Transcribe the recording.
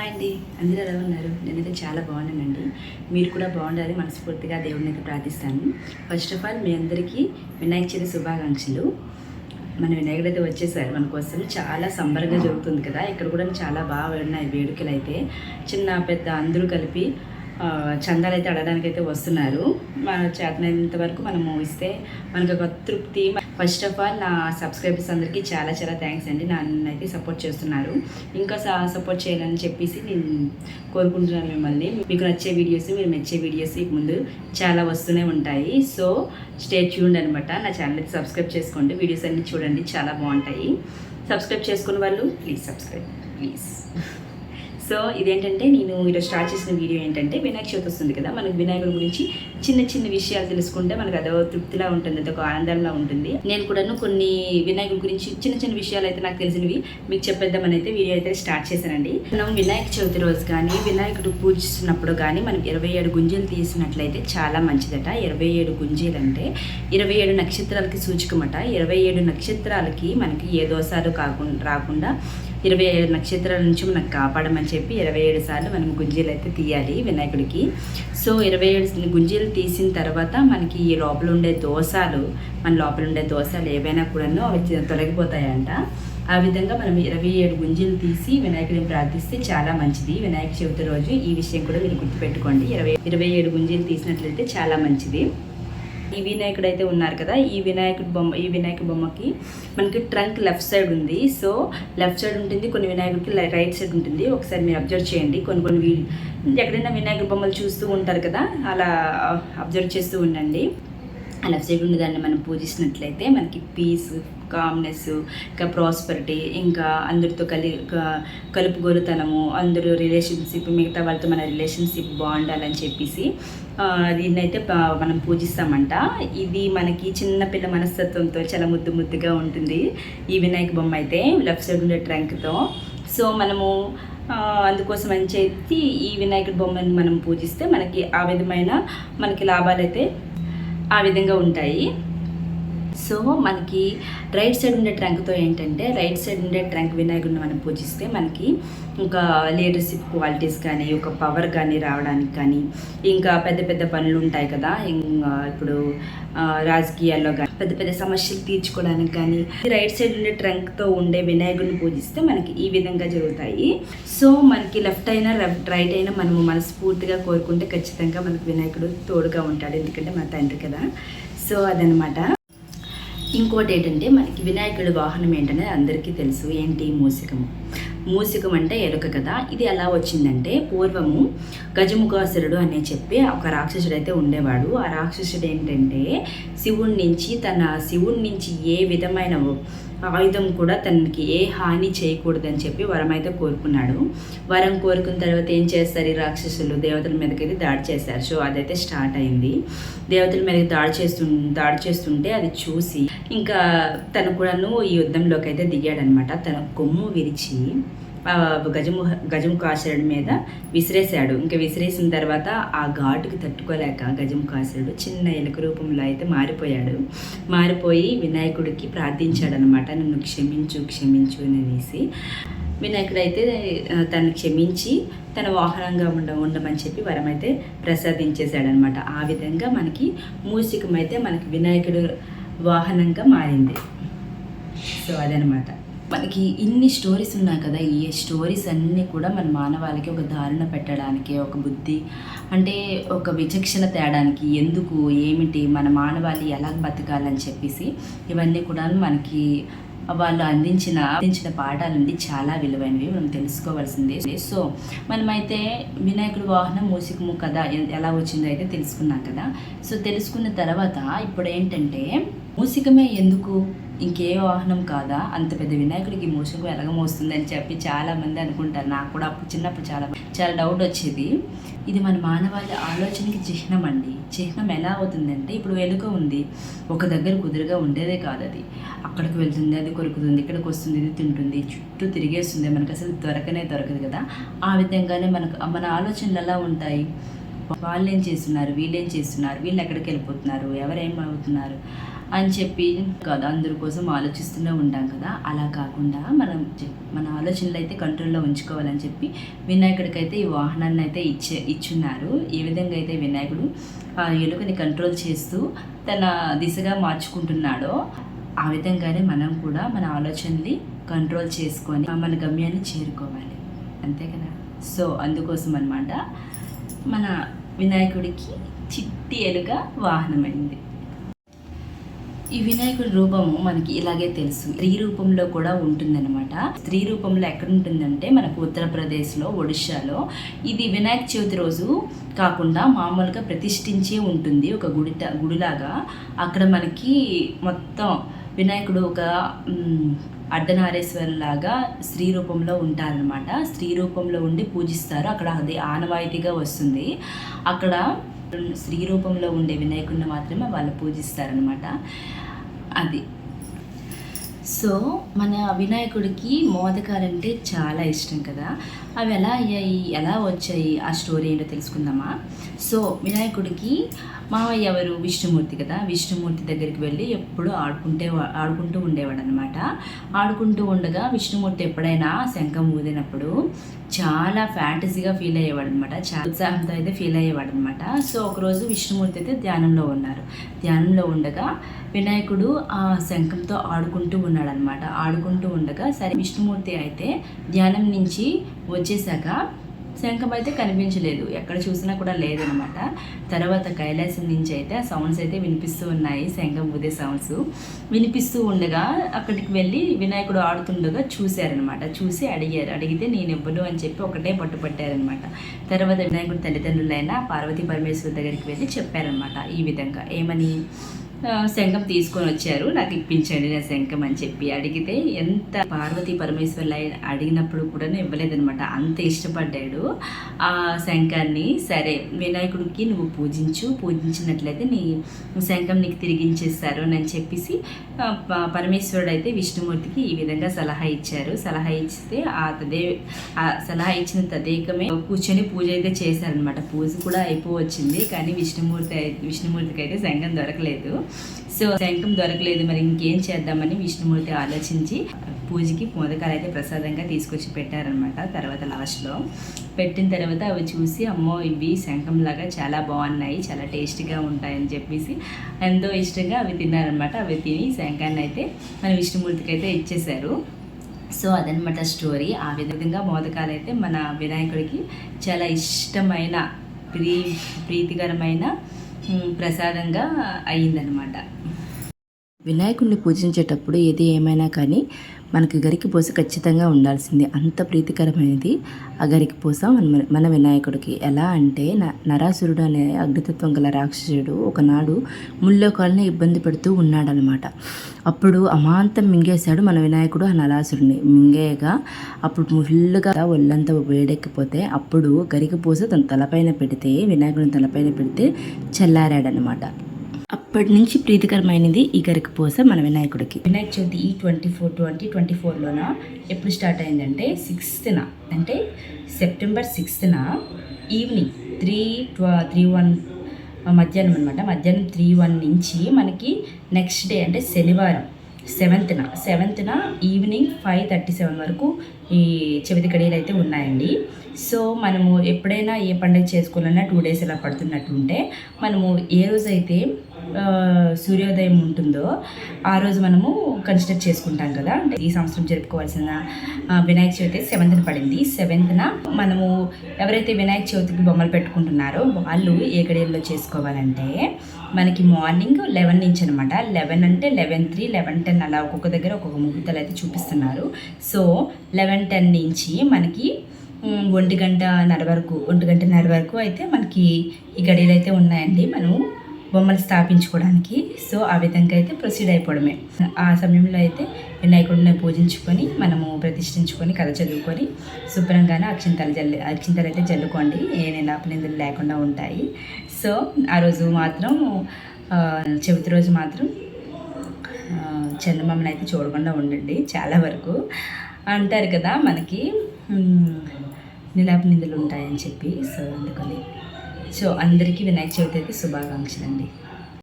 Hi అండి. అందరూ ఎలా ఉన్నారు? నేనైతే చాలా బాగున్నానండి. మీరు కూడా బాగుండాలి మనస్ఫూర్తిగా దేవుడిని అయితే ప్రార్థిస్తాను. ఫస్ట్ ఆఫ్ ఆల్ మీ అందరికీ వినాయక చవితి శుభాకాంక్షలు. మన వినాయకుడు అయితే వచ్చేసారు మన కోసం. చాలా సంబరంగా జరుగుతుంది కదా. ఇక్కడ కూడా చాలా బాగా ఉన్నాయి వేడుకలు అయితే. చిన్న పెద్ద అందరూ కలిపి చందాలు అయితే అడగడానికి అయితే వస్తున్నారు. మన చేతనైనంత వరకు మనము ఇస్తే మనకు ఒక తృప్తి ఫస్ట్ ఆఫ్ ఆల్ నా సబ్స్క్రైబర్స్ అందరికీ చాలా చాలా థ్యాంక్స్ అండి. నన్ను అయితే సపోర్ట్ చేస్తున్నారు. ఇంకా సపోర్ట్ చేయాలని చెప్పేసి నేను కోరుకుంటున్నాను మిమ్మల్ని. మీకు నచ్చే వీడియోస్ మీరు మెచ్చే వీడియోస్ ఇక ముందు చాలా వస్తూనే ఉంటాయి. సో స్టే ట్యూన్డ్ అనమాట నా ఛానల్ అయితే సబ్స్క్రైబ్ చేసుకోండి. వీడియోస్ అన్నీ చూడండి. చాలా బాగుంటాయి. సబ్స్క్రైబ్ చేసుకున్న వాళ్ళు ప్లీజ్ సబ్స్క్రైబ్. ప్లీజ్. సో ఇదేంటంటే నేను ఈరోజు స్టార్ట్ చేసిన వీడియో ఏంటంటే వినాయక చవితి వస్తుంది కదా మనకు వినాయకుడి గురించి చిన్న చిన్న విషయాలు తెలుసుకుంటే మనకు అదో తృప్తిలా ఉంటుంది అదొక ఆనందంలా ఉంటుంది. నేను కూడాను కొన్ని వినాయకుడి గురించి చిన్న చిన్న విషయాలు అయితే నాకు తెలిసినవి మీకు చెప్పేద్దామని అయితే వీడియో అయితే స్టార్ట్ చేశానండి. మనం వినాయక చవితి రోజు కానీ వినాయకుడు పూజిస్తున్నప్పుడు కానీ మనం ఇరవై ఏడు గుంజలు తీసినట్లయితే చాలా మంచిదట. ఇరవై ఏడు గుంజీలు అంటే ఇరవై ఏడు నక్షత్రాలకి సూచికమట. ఇరవై ఏడు నక్షత్రాలకి మనకి ఏ దోషాలు కాకుండా రాకుండా ఇరవై ఏడు నక్షత్రాల నుంచి మనకు కాపాడమని చెప్పి ఇరవై ఏడు సార్లు మనం గుంజీలు అయితే తీయాలి వినాయకుడికి. సో ఇరవై ఏడు గుంజీలు తీసిన తర్వాత మనకి ఈ లోపల ఉండే దోషాలు మన లోపల ఉండే దోషాలు ఏవైనా కూడాను అవి తొలగిపోతాయంట. ఆ విధంగా మనం ఇరవై ఏడు గుంజీలు తీసి వినాయకుడిని ప్రార్థిస్తే చాలా మంచిది. వినాయక చవితి రోజు ఈ విషయం కూడా మీరు గుర్తుపెట్టుకోండి. ఇరవై ఇరవై ఏడు గుంజీలు తీసినట్లయితే చాలా మంచిది. ఈ వినాయకుడు అయితే ఉన్నారు కదా ఈ వినాయకుడు బొమ్మ ఈ వినాయక బొమ్మకి మనకి ట్రంక్ లెఫ్ట్ సైడ్ ఉంది. సో లెఫ్ట్ సైడ్ ఉంటుంది కొన్ని వినాయకుడికి రైట్ సైడ్ ఉంటుంది. ఒకసారి మీరు అబ్జర్వ్ చేయండి. కొన్ని కొన్ని ఎక్కడైనా వినాయకుడి బొమ్మలు చూస్తూ ఉంటారు కదా అలా అబ్జర్వ్ చేస్తూ ఉండండి. లెఫ్ట్ సైడ్ ఉన్న దాన్ని మనం పూజించినట్లయితే మనకి పీస్ కామ్నెస్ ఇంకా ప్రాస్పరిటీ ఇంకా అందరితో కలి కలుపుగోలుతనము అందరూ రిలేషన్షిప్ మిగతా వాళ్ళతో మన రిలేషన్షిప్ బాగుండాలని చెప్పేసి దీన్నైతే మనం పూజిస్తామంట. ఇది మనకి చిన్నపిల్ల మనస్తత్వంతో చాలా ముద్దు ముద్దుగా ఉంటుంది. ఈ వినాయక బొమ్మ అయితే లెఫ్ట్ సైడ్ ఉండే ట్రంక్తో. సో మనము అందుకోసం అని చెప్పి ఈ వినాయకుడి బొమ్మని మనం పూజిస్తే మనకి ఆ విధమైన మనకి లాభాలైతే ఆ విధంగా ఉంటాయి. సో మనకి రైట్ సైడ్ ఉండే ట్రంక్తో ఏంటంటే రైట్ సైడ్ ఉండే ట్రంక్ వినాయకుడిని మనం పూజిస్తే మనకి ఇంకా లీడర్షిప్ క్వాలిటీస్ కానీ ఒక పవర్ కానీ రావడానికి కానీ ఇంకా పెద్ద పెద్ద పనులు ఉంటాయి కదా. ఇంకా ఇప్పుడు రాజకీయాల్లో కానీ పెద్ద పెద్ద సమస్యలు తీర్చుకోవడానికి కానీ రైట్ సైడ్ ఉండే ట్రంక్తో ఉండే వినాయకుడిని పూజిస్తే మనకి ఈ విధంగా జరుగుతాయి. సో మనకి లెఫ్ట్ అయినా రైట్ అయినా మనము మనస్ఫూర్తిగా కోరుకుంటే ఖచ్చితంగా మనకి వినాయకుడు తోడుగా ఉంటాడు. ఎందుకంటే మన తండ్రి కదా. సో అదనమాట ఇంకోటి ఏంటంటే మనకి వినాయకుడి వాహనం ఏంటనే అందరికీ తెలుసు. ఏంటి? మూసికము. మూసికం అంటే ఎలుక కదా. ఇది ఎలా వచ్చిందంటే పూర్వము గజముఖాసురుడు అనే చెప్పి ఒక రాక్షసుడు అయితే ఉండేవాడు. ఆ రాక్షసుడు ఏంటంటే శివుడి నుంచి తన శివుడి నుంచి ఏ విధమైన ఆయుధం కూడా తనకి ఏ హాని చేయకూడదని చెప్పి వరం అయితే కోరుకున్నాడు. వరం కోరుకున్న తర్వాత ఏం చేస్తారు ఈ రాక్షసులు? దేవతల మీదకైతే దాడి చేశారు. సో అదైతే స్టార్ట్ అయింది. దేవతల మీదకి దాడి చేస్తు దాడి చేస్తుంటే అది చూసి ఇంకా తను కూడాను ఈ యుద్ధంలోకి అయితే దిగాడనమాట. తన కొమ్ము విరిచి గజము గజముఖాసురుడి మీద విసిరేశాడు. ఇంకా విసిరేసిన తర్వాత ఆ ఘాటుకి తట్టుకోలేక గజముఖాసురుడు చిన్న ఎలుక రూపంలో అయితే మారిపోయాడు. మారిపోయి వినాయకుడికి ప్రార్థించాడనమాట నన్ను క్షమించు క్షమించు అనేసి. వినాయకుడు అయితే తను క్షమించి తన వాహనంగా ఉండ ఉండమని చెప్పి వరం అయితే ప్రసాదించేశాడనమాట ఆ విధంగా మనకి మూసికం అయితే మనకి వినాయకుడు వాహనంగా మారింది. సో అదనమాట మనకి ఇన్ని స్టోరీస్ ఉన్నాయి కదా ఈ స్టోరీస్ అన్నీ కూడా మన మానవాళికి ఒక ధారణ పెట్టడానికి ఒక బుద్ధి అంటే ఒక విచక్షణ తేడానికి ఎందుకు ఏమిటి మన మానవాళి ఎలా బతకాలని చెప్పేసి ఇవన్నీ కూడా మనకి వాళ్ళు అందించిన అందించిన పాఠాలండి చాలా విలువైనవి. మనం తెలుసుకోవాల్సిందే. సో మనమైతే వినాయకుడు వాహనం మూసికము కదా ఎలా వచ్చిందో అయితే తెలుసుకున్నాం కదా. సో తెలుసుకున్న తర్వాత ఇప్పుడు ఏంటంటే మూసికమే ఎందుకు? ఇంకే వాహనం కాదా? అంత పెద్ద వినాయకుడికి మూసికం ఎలాగ మోస్తుంది అని చెప్పి చాలా మంది అనుకుంటారు. నాకు కూడా అప్పుడు చిన్నప్పుడు చాలా చాలా డౌట్ వచ్చేది. ఇది మన మానవాళి ఆలోచనకి చిహ్నం అండి. చిహ్నం ఎలా అవుతుందంటే ఇప్పుడు వెలుక ఉంది. ఒక దగ్గర కుదురుగా ఉండేదే కాదు అది. అక్కడికి వెళ్తుంది అది కొరుకుతుంది ఇక్కడికి వస్తుంది ఇది తింటుంది చుట్టూ తిరిగేస్తుంది. మనకు అసలు దొరకనే దొరకదు కదా. ఆ విధంగానే మనకు మన ఆలోచనలు ఎలా ఉంటాయి? వాళ్ళు ఏం చేస్తున్నారు? వీళ్ళు ఏం చేస్తున్నారు? వీళ్ళు ఎక్కడికి వెళ్ళిపోతున్నారు? ఎవరేం అవుతున్నారు? అని చెప్పి కదా అందరి కోసం ఆలోచిస్తూనే ఉంటాం కదా. అలా కాకుండా మనం మన ఆలోచనలు అయితే కంట్రోల్లో ఉంచుకోవాలని చెప్పి వినాయకుడికైతే ఈ వాహనాన్ని అయితే ఇచ్చే ఇచ్చున్నారు. ఏ విధంగా అయితే వినాయకుడు ఆ ఎలుకని కంట్రోల్ చేస్తూ తన దిశగా మార్చుకుంటున్నాడో ఆ విధంగానే మనం కూడా మన ఆలోచనని కంట్రోల్ చేసుకొని మన గమ్యాన్ని చేరుకోవాలి. అంతే కదా? సో అందుకోసం అనమాట మన వినాయకుడికి చిట్టి ఎలుక వాహనమైంది. ఈ వినాయకుడి రూపము మనకి ఇలాగే తెలుసు. స్త్రీ రూపంలో కూడా ఉంటుందన్నమాట. స్త్రీ రూపంలో ఎక్కడ ఉంటుందంటే మనకు ఉత్తరప్రదేశ్లో ఒడిశాలో. ఇది వినాయక చవితి రోజు కాకుండా మామూలుగా ప్రతిష్ఠించే ఉంటుంది. ఒక గుడి గుడిలాగా. అక్కడ మనకి మొత్తం వినాయకుడు ఒక అడ్డనారేశ్వరులాగా స్త్రీ రూపంలో ఉంటారనమాట స్త్రీ రూపంలో ఉండి పూజిస్తారు. అక్కడ అది ఆనవాయితీగా వస్తుంది. అక్కడ స్త్రీ రూపంలో ఉండే వినాయకుడిని మాత్రమే వాళ్ళు పూజిస్తారనమాట అది. సో మన వినాయకుడికి మోదకాలంటే చాలా ఇష్టం కదా. అవి ఎలా అయ్యాయి? ఎలా వచ్చాయి? ఆ స్టోరీ ఏంటో తెలుసుకుందామా? సో వినాయకుడికి మావయ్య ఎవరు? విష్ణుమూర్తి కదా. విష్ణుమూర్తి దగ్గరికి వెళ్ళి ఎప్పుడు ఆడుకుంటే ఆడుకుంటూ ఉండేవాడు అనమాట ఆడుకుంటూ ఉండగా విష్ణుమూర్తి ఎప్పుడైనా శంఖం ఊదినప్పుడు చాలా ఫ్యాంటసీగా ఫీల్ అయ్యేవాడు అనమాట చాలా ఉత్సాహంతో అయితే ఫీల్ అయ్యేవాడు అనమాట సో ఒకరోజు విష్ణుమూర్తి అయితే ధ్యానంలో ఉన్నారు. ధ్యానంలో ఉండగా వినాయకుడు ఆ శంఖంతో ఆడుకుంటూ ఉన్నాడనమాట ఆడుకుంటూ ఉండగా సరే విష్ణుమూర్తి అయితే ధ్యానం నుంచి వచ్చేసాక శంఖం అయితే కనిపించలేదు. ఎక్కడ చూసినా కూడా లేదనమాట. తర్వాత కైలాసం నుంచి అయితే ఆ సౌండ్స్ అయితే వినిపిస్తూ ఉన్నాయి. శంఖం ఊదే సౌండ్స్ వినిపిస్తూ ఉండగా అక్కడికి వెళ్ళి వినాయకుడు ఆడుతుండగా చూశారనమాట. చూసి అడిగారు. అడిగితే నేను ఇవ్వను అని చెప్పి ఒకటే పట్టుపట్టారనమాట తర్వాత వినాయకుడు తల్లిదండ్రులైన పార్వతీ పరమేశ్వరు దగ్గరికి వెళ్ళి చెప్పారనమాట ఈ విధంగా. ఏమని? శంఖం తీసుకొని వచ్చారు. నాకు ఇప్పించండి నా శంఖం అని చెప్పి అడిగితే ఎంత పార్వతీ పరమేశ్వర్లు అడిగినప్పుడు కూడా ఇవ్వలేదనమాట అంత ఇష్టపడ్డాడు ఆ శంఖాన్ని. సరే వినాయకుడికి నువ్వు పూజించు పూజించినట్లయితే నీ శంఖం నీకు తిరిగించేస్తారు అని చెప్పేసి ప- పరమేశ్వరుడు అయితే విష్ణుమూర్తికి ఈ విధంగా సలహా ఇచ్చారు. సలహా ఇస్తే ఆ తదే ఆ సలహా ఇచ్చిన తదేకమే కూర్చొని పూజ అయితే చేశారనమాట పూజ కూడా అయిపోవచ్చింది కానీ విష్ణుమూర్తి విష్ణుమూర్తికి అయితే శంఖం దొరకలేదు. సో శంఖం దొరకలేదు. మరి ఇంకేం చేద్దామని విష్ణుమూర్తి ఆలోచించి పూజకి మోదకాలు అయితే ప్రసాదంగా తీసుకొచ్చి పెట్టారనమాట తర్వాత లాస్ట్లో. పెట్టిన తర్వాత అవి చూసి అమ్మో ఇవి శంఖంలాగా చాలా బాగున్నాయి చాలా టేస్టీగా ఉంటాయని చెప్పేసి ఎంతో ఇష్టంగా అవి తిన్నారనమాట అవి తిని శంఖాన్ని అయితే మన విష్ణుమూర్తికి అయితే ఇచ్చేశారు. సో అదనమాట స్టోరీ. ఆ విధంగా మోదకాలు అయితే మన వినాయకుడికి చాలా ఇష్టమైన ప్రీ ప్రీతికరమైన ప్రసాదంగా అయ్యిందనమాట వినాయకుడిని పూజించేటప్పుడు ఏది ఏమైనా కానీ మనకి గరికి పూస ఖచ్చితంగా ఉండాల్సింది. అంత ప్రీతికరమైనది ఆ గరికి పూస మన మన వినాయకుడికి. ఎలా అంటే న- నరాసురుడు అనే అగ్నితత్వం గల రాక్షసుడు ఒకనాడు ముల్లోకాలని ఇబ్బంది పెడుతూ ఉన్నాడనమాట అప్పుడు అమాంతం మింగేశాడు మన వినాయకుడు ఆ నరాసురుడిని మింగేయగా అప్పుడు ముళ్ళుగా ఒళ్ళంతా వేడెక్కిపోతే అప్పుడు గరికి పూస తన తలపైన పెడితే వినాయకుడిని తలపైన పెడితే చల్లారాడనమాట అప్పటి నుంచి ప్రీతికరమైనది ఈ గరికి పూస మన వినాయకుడికి. వినాయక చవితి ఈ ట్వంటీ ఫోర్ ట్వంటీ ట్వంటీ ఫోర్లోన ఎప్పుడు స్టార్ట్ అయిందంటే సిక్స్త్న అంటే సెప్టెంబర్ సిక్స్త్న ఈవినింగ్ త్రీ ట్వ త్రీ వన్ మధ్యాహ్నం అనమాట మధ్యాహ్నం త్రీ వన్ నుంచి మనకి నెక్స్ట్ డే అంటే శనివారం సెవెంత్న సెవెంత్న ఈవినింగ్ ఫైవ్ థర్టీ సెవెన్ వరకు ఈ చెవితి కడియలు అయితే ఉన్నాయండి. సో మనము ఎప్పుడైనా ఏ పండుగ చేసుకోవాలన్నా టూ డేస్ ఇలా పడుతున్నట్టు ఉంటే మనము ఏ రోజైతే సూర్యోదయం ఉంటుందో ఆ రోజు మనము కన్సిడర్ చేసుకుంటాం కదా. అంటే ఈ సంవత్సరం జరుపుకోవాల్సిన వినాయక చవితి సెవెంత్న పడింది. సెవెంత్న మనము ఎవరైతే వినాయక చవితికి బొమ్మలు పెట్టుకుంటున్నారో వాళ్ళు ఏ గడియల్లో చేసుకోవాలంటే మనకి మార్నింగ్ లెవెన్ నుంచి అనమాట లెవెన్ అంటే లెవెన్ త్రీ లెవెన్ టెన్ అలా ఒక్కొక్క దగ్గర ఒక్కొక్క ముహూర్తాలు అయితే చూపిస్తున్నారు. సో లెవెన్ టెన్ నుంచి మనకి ఒంటి ఒంటి నర వరకు ఒంటి గంటన్నర వరకు అయితే మనకి ఈ గడియలు అయితే ఉన్నాయండి. మనం బొమ్మలు స్థాపించుకోవడానికి. సో ఆ విధంగా అయితే ప్రొసీడ్ అయిపోవడమే. ఆ సమయంలో అయితే వినాయకుడిని పూజించుకొని మనము ప్రతిష్ఠించుకొని కథ చదువుకొని శుభ్రంగానే అక్షింతలు జల్లి అక్షింతలు అయితే చల్లుకోండి ఏ నిందలు లేకుండా ఉంటాయి. సో ఆ రోజు మాత్రం చవితి రోజు మాత్రం చందమామని అయితే చూడకుండా ఉండండి. చాలా వరకు అంటారు కదా మనకి నిలాప నిందులు ఉంటాయని చెప్పి. సో అందుకని. సో అందరికీ వినాయక చవితి అయితే శుభాకాంక్షలు అండి